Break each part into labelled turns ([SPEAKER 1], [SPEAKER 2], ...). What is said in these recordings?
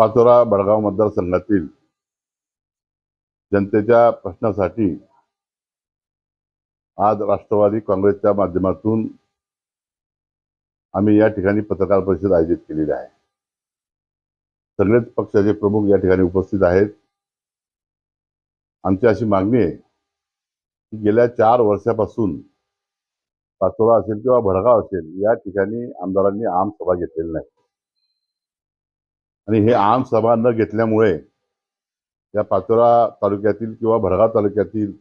[SPEAKER 1] पाचोरा बडगाव मतदारसंघातील जनतेच्या प्रश्नासाठी आज राष्ट्रवादी काँग्रेसच्या माध्यमातून आम्ही या ठिकाणी पत्रकार परिषद आयोजित केलेली आहे. सगळेच पक्षाचे प्रमुख या ठिकाणी उपस्थित आहेत. आमची अशी मागणी आहे की गेल्या चार वर्षापासून पाचोरा असेल किंवा भडगाव असेल या ठिकाणी आमदारांनी आम सभा घेतलेली नाही. आणि हे आम सभा न घेतल्यामुळे या पाचोरा तालुक्यातील किंवा भरगाव तालुक्यातील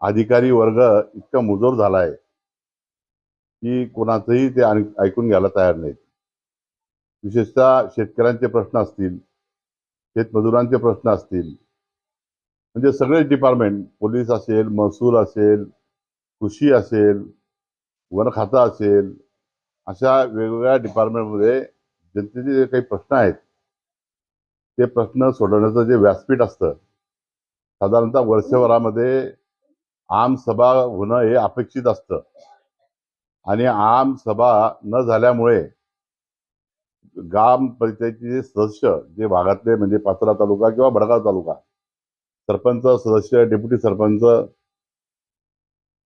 [SPEAKER 1] अधिकारी वर्ग इतका मुजोर झाला आहे की कोणाचंही ते ऐकून घ्यायला तयार नाहीत. विशेषतः शेतकऱ्यांचे प्रश्न असतील शेतमजुरांचे प्रश्न असतील म्हणजे सगळेच डिपार्टमेंट पोलीस असेल महसूल असेल कृषी असेल वन खातं असेल अशा वेगवेगळ्या डिपार्टमेंटमध्ये जनतेचे जे काही प्रश्न आहेत ते प्रश्न सोडवण्याचं जे व्यासपीठ असतं साधारणतः वर्षभरामध्ये आम सभा होणं हे अपेक्षित असतं. आणि आम सभा न झाल्यामुळे ग्रामपंचायतीचे जे सदस्य जे भागातले म्हणजे पाचोरा तालुका किंवा भडगाव तालुका सरपंच सदस्य डेप्युटी सरपंच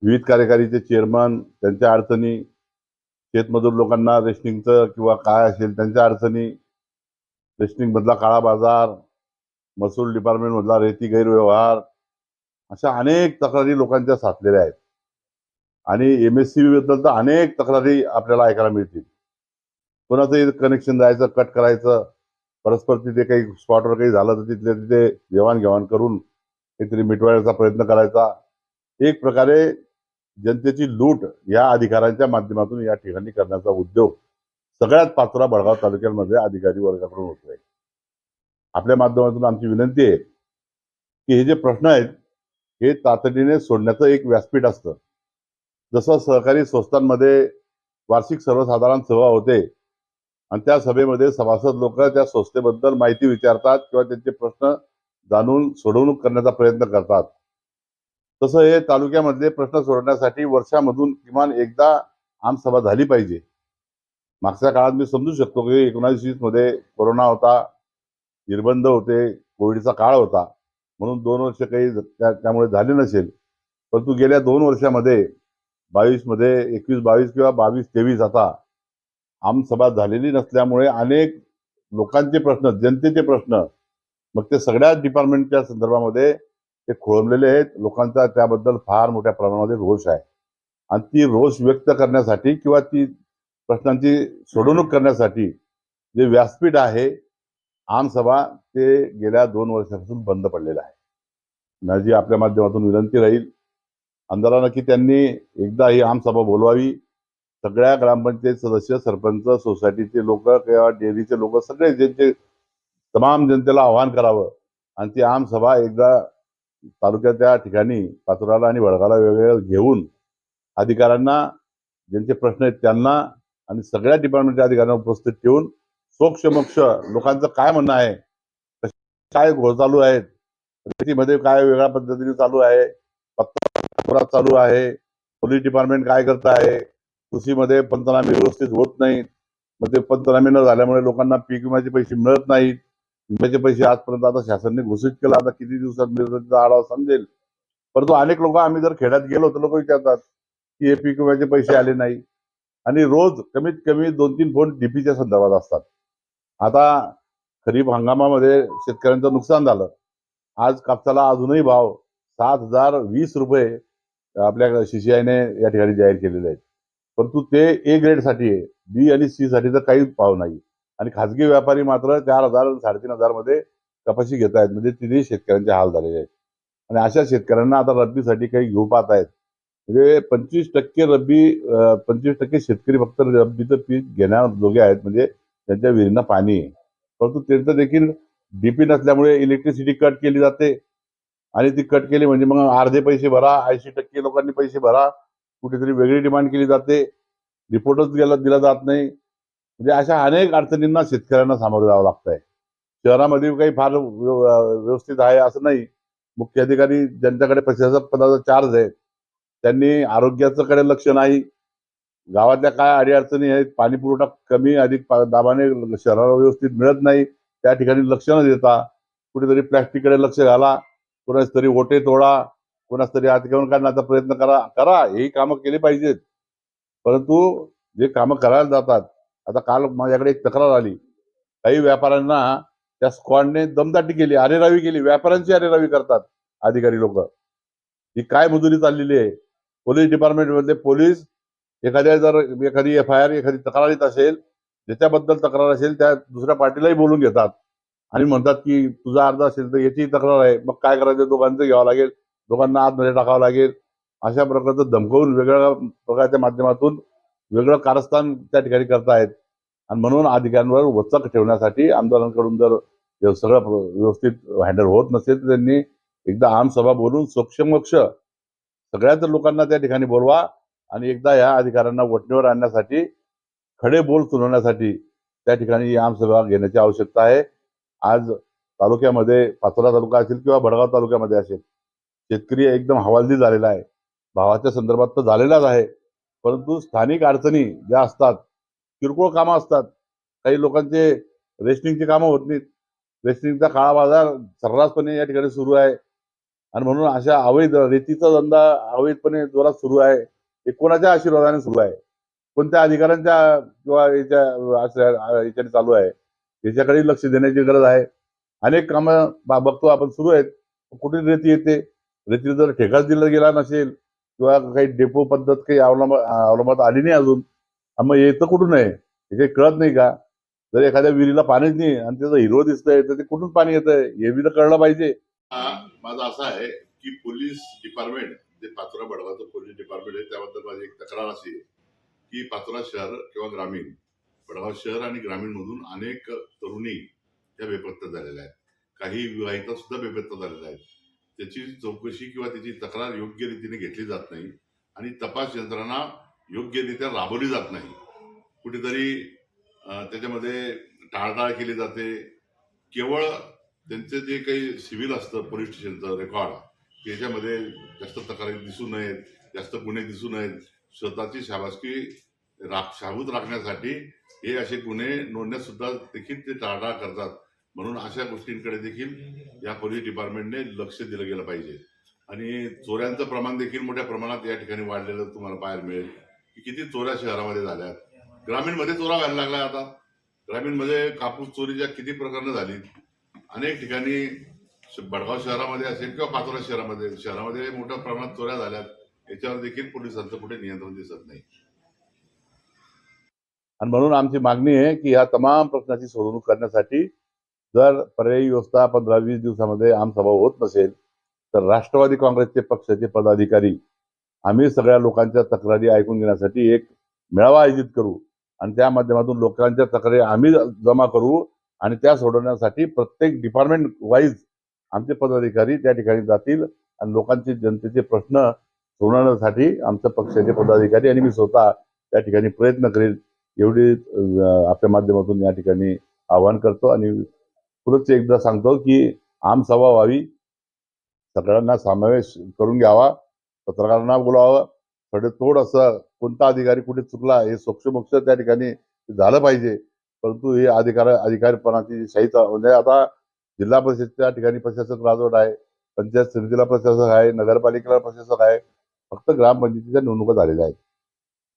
[SPEAKER 1] विविध कार्यकारीचे चेअरमन त्यांच्या अडचणी शेतमजूर लोकांना रेशनिंगचं किंवा काय असेल त्यांच्या अडचणी. रेशनिंगमधला काळा बाजार महसूल डिपार्टमेंटमधला रेती गैरव्यवहार अशा अनेक तक्रारी लोकांच्या साचलेल्या आहेत. आणि एम एस सी बद्दल तर अनेक तक्रारी आपल्याला ऐकायला मिळतील. कोणाचंही कनेक्शन जायचं कट करायचं परस्पर तिथे काही स्पॉटवर काही झालं तर तिथले तिथे देवाणघेवाण करून काहीतरी मिटवायचा प्रयत्न करायचा. एक प्रकारे जनतेची लूट या अधिकारांच्या माध्यमातून या ठिकाणी करण्याचा उद्योग सगळ्यात पाचोरा बडगाव तालुक्यांमध्ये अधिकारी वर्गाकडून होतोय. आपल्या माध्यमातून आमची विनंती आहे की हे जे प्रश्न आहेत हे तातडीने सोडण्याचं एक व्यासपीठ असतं. जसं सहकारी संस्थांमध्ये वार्षिक सर्वसाधारण सभा होते आणि त्या सभेमध्ये सभासद लोक त्या संस्थेबद्दल माहिती विचारतात किंवा त्यांचे प्रश्न जाणून सोडवणूक करण्याचा प्रयत्न करतात. तसं हे तालुक्यामधले प्रश्न सोडवण्यासाठी वर्षामधून किमान एकदा आमसभा झाली पाहिजे. मागच्या काळात मी समजू शकतो की एकोणावीस वीसमध्ये कोरोना होता निर्बंध होते कोविडचा काळ होता. म्हणून दोन वर्ष काही त्यामुळे झाले नसेल. परंतु गेल्या दोन वर्षामध्ये बावीसमध्ये एकवीस बावीस किंवा बावीस तेवीस आता आमसभा झालेली नसल्यामुळे अनेक लोकांचे प्रश्न जनतेचे प्रश्न मग ते सगळ्या डिपार्टमेंटच्या संदर्भामध्ये ते खोळंबलेले आहेत. लोकांचा त्याबद्दल फार मोठ्या प्रमाणामध्ये रोष आहे. आणि ती रोष व्यक्त करण्यासाठी किंवा ती प्रश्नांची सोडवणूक करण्यासाठी जे व्यासपीठ आहे आमसभा ते गेल्या दोन वर्षापासून बंद पडलेलं आहे. माझी आपल्या माध्यमातून विनंती राहील. आमदारांना की त्यांनी एकदा ही आमसभा बोलवावी. सगळ्या ग्रामपंचायत सदस्य सरपंच सोसायटीचे लोक किंवा डेअरीचे लोक सगळे ज्यांचे तमाम जनतेला आवाहन करावं. आणि ती आमसभा एकदा तालुक्याच्या ठिकाणी पाचोराला आणि वडगाला वेगवेगळ्या घेऊन अधिकाऱ्यांना ज्यांचे प्रश्न आहेत त्यांना आणि सगळ्या डिपार्टमेंटच्या अधिकाऱ्यांना उपस्थित ठेवून सोक्षमोक्ष लोकांचं काय म्हणणं आहे? काय घोळ चालू आहेत? शेतीमध्ये काय वेगळ्या पद्धतीने चालू आहे? पत्ता चालू आहे? पोलीस डिपार्टमेंट काय करत आहे? कृषीमध्ये पंचनामे व्यवस्थित होत नाहीत. मग ते पंचनामे न झाल्यामुळे लोकांना पीक विम्याचे पैसे मिळत नाहीत. विम्याचे पैसे आजपर्यंत आता शासनाने घोषित केलं. आता किती दिवसात मिळतात आढावा समजेल? परंतु अनेक लोक आम्ही जर खेड्यात गेलो तर लोक विचारतात की हे पीक विम्याचे पैसे आले नाही. आणि रोज कमीत कमी दोन तीन फोन डीपीच्या संदर्भात असतात. आता खरीप हंगामामध्ये शेतकऱ्यांचं नुकसान झालं. आज कापसाला अजूनही भाव सात हजार वीस रुपये आपल्या सीसीआयने या ठिकाणी जाहीर केलेले आहेत. परंतु ते ए ग्रेडसाठी आहे. बी आणि सी साठी तर काहीच भाव नाही. आणि खाजगी व्यापारी मात्र चार हजार साडेतीन हजारमध्ये कपाशी घेत आहेत. म्हणजे तिन्ही शेतकऱ्यांचे हाल झालेले आहेत. आणि अशा शेतकऱ्यांना आता रब्बीसाठी काही घेऊ पाहत आहेत. म्हणजे पंचवीस टक्के रब्बी पंचवीस टक्के शेतकरी फक्त रब्बीचं पीक घेण्याजोगे आहेत. म्हणजे त्यांच्या विहिरींना पाणी आहे. परंतु त्यांचं देखील डीपी नसल्यामुळे इलेक्ट्रिसिटी कट केली जाते. आणि ती कट केली म्हणजे मग अर्धे पैसे भरा ऐंशी टक्के लोकांनी पैसे भरा. कुठेतरी वेगळी डिमांड केली जाते. रिपोर्टच दिला जात नाही. म्हणजे अशा अनेक अडचणींना शेतकऱ्यांना सामोरं जावं लागतंय. शहरामध्ये काही फार व्यवस्थित आहे असं नाही. मुख्य अधिकारी ज्यांच्याकडे प्रशासक पदाचा चार्ज आहे त्यांनी आरोग्याचं कडे लक्ष नाही. गावातल्या काय अडीअडचणी आहेत पाणी पुरवठा कमी अधिक दाबाने शहराला व्यवस्थित मिळत नाही त्या ठिकाणी लक्ष न देता कुठेतरी प्लॅस्टिककडे लक्ष घाला कोणाच तरी ओटे तोडा कोणाच तरी अतिक्रमण काढण्याचा प्रयत्न करा करा ही कामं केली पाहिजेत. परंतु जे कामं करायला जातात आता काल माझ्याकडे एक तक्रार आली. काही व्यापाऱ्यांना त्या स्क्वॉडने दमदाटी केली अरेरावी केली. व्यापाऱ्यांची अरेरावी करतात अधिकारी लोक. ही काय मजुरी चाललेली आहे? पोलीस डिपार्टमेंटमध्ये पोलीस एखाद्या जर एखादी एफ आय आर एखादी तक्रार येत असेल ज्याच्याबद्दल तक्रार असेल त्या दुसऱ्या पार्टीलाही बोलून घेतात. आणि म्हणतात की तुझा अर्ज असेल तर याची तक्रार आहे. मग काय करायचं? दोघांचं घ्यावं लागेल. दोघांना आतमध्ये टाकावं लागेल. अशा प्रकारचं धमकवून वेगवेगळ्या प्रकारच्या माध्यमातून वेगळं कारस्थान त्या ठिकाणी करतायत. आणि म्हणून अधिकाऱ्यांवर वचक ठेवण्यासाठी आमदारांकडून जर सगळं व्यवस्थित हँडल होत नसेल तर त्यांनी एकदा आमसभा बोलून सोक्षमोक्ष सगळ्याच लोकांना त्या ठिकाणी बोलवा आणि एकदा या अधिकाऱ्यांना वटणीवर आणण्यासाठी खडे बोल सुनावण्यासाठी त्या ठिकाणी आमसभा घेण्याची आवश्यकता आहे. आज तालुक्यामध्ये पाचोरा तालुका असेल किंवा भडगाव तालुक्यामध्ये असेल शेतकरी एकदम हवालदी झालेला आहे. भावाच्या संदर्भात तर झालेलाच आहे. परंतु स्थानिक अडचणी ज्या असतात किरकोळ कामं असतात काही लोकांचे रेशनिंगची कामं होत नाहीत. रेशनिंगचा काळा बाजार सर्रासपणे या ठिकाणी सुरू आहे. आणि म्हणून अशा अवैध रेतीचा धंदा अवैधपणे जोरात सुरू आहे. हे कोणाच्या आशीर्वादाने सुरू आहे? कोणत्या अधिकाऱ्यांच्या किंवा याच्या याच्याने चालू आहे? याच्याकडे लक्ष देण्याची गरज आहे. अनेक कामं बघतो आपण सुरू आहेत. कुठे रेती येते? रेतीला जर ठेकाच दिला गेला नसेल किंवा काही डेपो पद्धत काही अवलंब अवलंबात आली नाही अजून मग येतं कुठून आहे? हे काही कळत नाही का? जर एखाद्या विहिरीला पाणीच नाही आणि त्याचं हिरो दिसतंय तर ते कुठून पाणी येतंय? हे बी तर कळलं पाहिजे. माझं असं आहे की पोलीस डिपार्टमेंट जे पाचोरा बडवाचं पोलीस डिपार्टमेंट आहे त्याबद्दल माझी एक तक्रार अशी आहे की पाचोरा शहर किंवा ग्रामीण बडगाव शहर आणि ग्रामीण मधून अनेक तरुणी त्या बेपत्ता झालेल्या आहेत. काही विवाहिता सुद्धा बेपत्ता झालेल्या आहेत. त्याची चौकशी किंवा त्याची तक्रार योग्य रीतीने घेतली जात नाही आणि तपास यंत्रणा योग्यरित्या राबवली जात नाही. कुठेतरी त्याच्यामध्ये टाळटाळ केली जाते. केवळ त्यांचं जे काही सिव्हिल असतं पोलीस स्टेशनचं रेकॉर्ड त्याच्यामध्ये जास्त तक्रारी दिसू नयेत जास्त गुन्हे दिसू नयेत. स्वतःची शाबासकी राख शाबूत राखण्यासाठी हे असे गुन्हे नोंदण्यात सुद्धा देखील ते टाळटाळ करतात. म्हणून अशा गोष्टींकडे देखील या पोलीस डिपार्टमेंटने लक्ष दिलं गेलं पाहिजे. आणि चोऱ्यांचं प्रमाण देखील मोठ्या प्रमाणात या ठिकाणी वाढलेलं तुम्हाला पाहायला मिळेल. की किती चोऱ्या शहरामध्ये झाल्यात ग्रामीणमध्ये चोरा व्हायला लागला आता. ग्रामीणमध्ये कापूस चोरीच्या किती प्रकरणं झाली. अनेक ठिकाणी बडगाव शहरामध्ये असेल किंवा पाचोरा शहरामध्ये शहरामध्ये मोठ्या प्रमाणात चोऱ्या झाल्यात. याच्यावर देखील पोलिसांचं कुठे नियंत्रण दिसत नाही. आणि म्हणून आमची मागणी आहे की या तमाम प्रश्नाची सोडवणूक करण्यासाठी जर पर्यायी व्यवस्था पंधरा वीस दिवसामध्ये आमसभा होत नसेल तर राष्ट्रवादी काँग्रेसचे पक्षाचे पदाधिकारी आम्ही सगळ्या लोकांच्या तक्रारी ऐकून घेण्यासाठी एक मेळावा आयोजित करू आणि त्या माध्यमातून लोकांच्या तक्रारी आम्ही जमा करू आणि त्या सोडवण्यासाठी प्रत्येक डिपार्टमेंट वाईज आमचे पदाधिकारी त्या ठिकाणी जातील आणि लोकांचे जनतेचे प्रश्न सोडवण्यासाठी आमच्या पक्षाचे पदाधिकारी आणि मी स्वतः त्या ठिकाणी प्रयत्न करेल एवढी आपल्या माध्यमातून या ठिकाणी आवाहन करतो आणि पुढच एकदा सांगतो की आमसभा व्हावी. सगळ्यांना समावेश करून घ्यावा. पत्रकारांना बोलावं. थोडे थोडंसं कोणता अधिकारी कुठे चुकला हे सोक्षमोक्ष त्या ठिकाणी झालं पाहिजे. परंतु हे अधिकार अधिकारीपणाची जी शाही म्हणजे आता जिल्हा परिषदच्या ठिकाणी प्रशासक राजवट आहे. पंचायत समितीला प्रशासक आहे. नगरपालिकेला प्रशासक आहे. फक्त ग्रामपंचायतीच्या निवडणुका झालेल्या आहेत.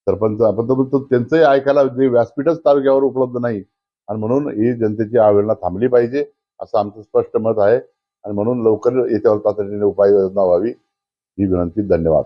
[SPEAKER 1] सरपंच आपण तर म्हणतो त्यांचंही ऐकायला जे व्यासपीठच तालुक्यावर उपलब्ध नाही. आणि म्हणून ही जनतेची अवहेलना थांबली पाहिजे असं आमचं स्पष्ट मत आहे. आणि म्हणून लवकर याच्यावर तातडीने उपाययोजना व्हावी ही विनंती धन्यवाद.